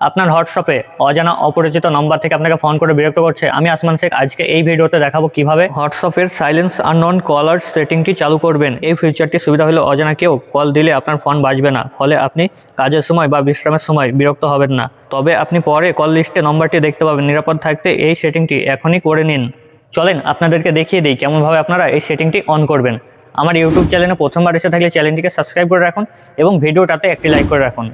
আপনার হোয়াটসঅ্যাপে অজানা অপরিচিত নম্বর থেকে আপনাকে ফোন করে বিরক্ত করছে। আমি আসমান শেখ, আজকে এই ভিডিওতে দেখাবো কীভাবে হোয়াটসঅ্যাপের সাইলেন্স আর নন কলার সেটিংটি চালু করবেন। এই ফিচারটি সুবিধা হলো অজানা কেউ কল দিলে আপনার ফোন বাজবে না, ফলে আপনি কাজের সময় বা বিশ্রামের সময় বিরক্ত হবেন না। তবে আপনি পরে কল লিস্টে নম্বরটি দেখতে পাবেন। নিরাপদ থাকতে এই সেটিংটি এখনই করে নিন। চলেন আপনাদেরকে দেখিয়ে দিই কেমনভাবে আপনারা এই সেটিংটি অন করবেন। আমার ইউটিউব চ্যানেলে প্রথমবার এসে থাকলে চ্যানেলটিকে সাবস্ক্রাইব করে রাখুন এবং ভিডিওটাতে একটি লাইক করে রাখুন।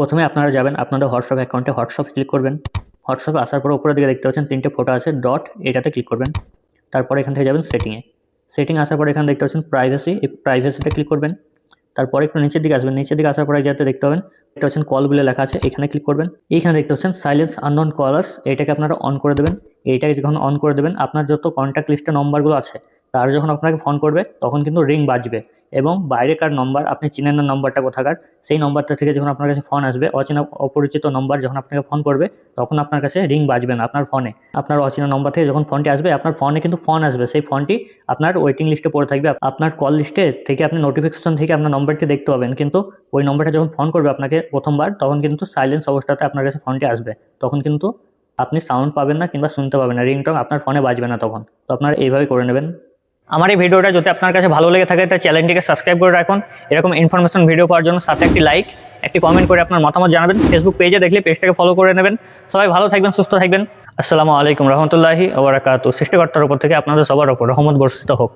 প্রথমে আপনারা যাবেন আপনাদের হোয়াটসঅ্যাপ অ্যাকাউন্টে, হোয়াটসঅ্যাপে ক্লিক করবেন। হোয়াটসঅ্যাপে আসার পর উপরের দিকে দেখতে পাচ্ছেন তিনটে ফটো আছে ডট এটাতে ক্লিক করবেন। তারপরে এখান থেকে যাবেন সেটিংয়ে সেটিং আসার পরে এখানে দেখতে পাচ্ছেন প্রাইভেসি এই প্রাইভেসিতে ক্লিক করবেন। তারপরে একটু নিচের দিকে আসবেন, নিচের দিকে আসার পরে যাতে দেখতে পাবেন এটা হচ্ছেন কল বলে লেখা আছে, এখানে ক্লিক করবেন। এইখানে দেখতে পাচ্ছেন সাইলেন্স আননোন কলার্স এইটাকে আপনারা অন করে দেবেন। এইটাকে যখন অন করে দেবেন, আপনার যত কন্ট্যাক্ট লিস্টে নম্বরগুলো আছে তার যখন আপনাকে ফোন করবে, তখন কিন্তু রিং বাজবে এবং বাইরেকার নম্বর আপনি চিনেন না নম্বরটা কোথাকার, সেই নম্বরটা থেকে যখন আপনার কাছে ফোন আসবে, অচেনা, অপরিচিত নম্বর যখন আপনাকে ফোন করবে, তখন আপনার কাছে রিং বাজবে না আপনার ফোনে আপনার অচেনা নম্বর থেকে যখন ফোনটি আসবে, আপনার ফোনে কিন্তু ফোন আসবে, সেই ফোনটি আপনার ওয়েটিং লিস্টে পড়ে থাকবে। আপনার কল লিস্টে থেকে আপনি নোটিফিকেশন থেকে আপনার নম্বরটি দেখতে পাবেন, কিন্তু ওই নম্বরটা যখন ফোন করবে আপনাকে প্রথমবার, তখন কিন্তু সাইলেন্স অবস্থাতে আপনার কাছে ফোনটি আসবে। তখন কিন্তু আপনি সাউন্ড পাবেন না কিংবা শুনতে পাবেন না রিংটং আপনার ফোনে বাজবে না তখন। তো আপনারা এইভাবে করে নেবেন। আমার এই ভিডিওটা যদি আপনার কাছে ভালো লেগে থাকে তাহলে চ্যানেলটিকে সাবস্ক্রাইব করে রাখুন। এরকম ইনফরমেশন ভিডিও পাওয়ার জন্য সাথে একটি লাইক একটি কমেন্ট করে আপনার মতামত জানাবেন। ফেসবুক পেজে দেখলে পেজটাকে ফলো করে নেবেন। সবাই ভালো থাকবেন, সুস্থ থাকবেন। আসসালামু আলাইকুম রহমতুল্লাহি ওবরাকাতু সৃষ্টিকর্তার উপর থেকে আপনাদের সবার উপর রহমত বর্ষিত হোক।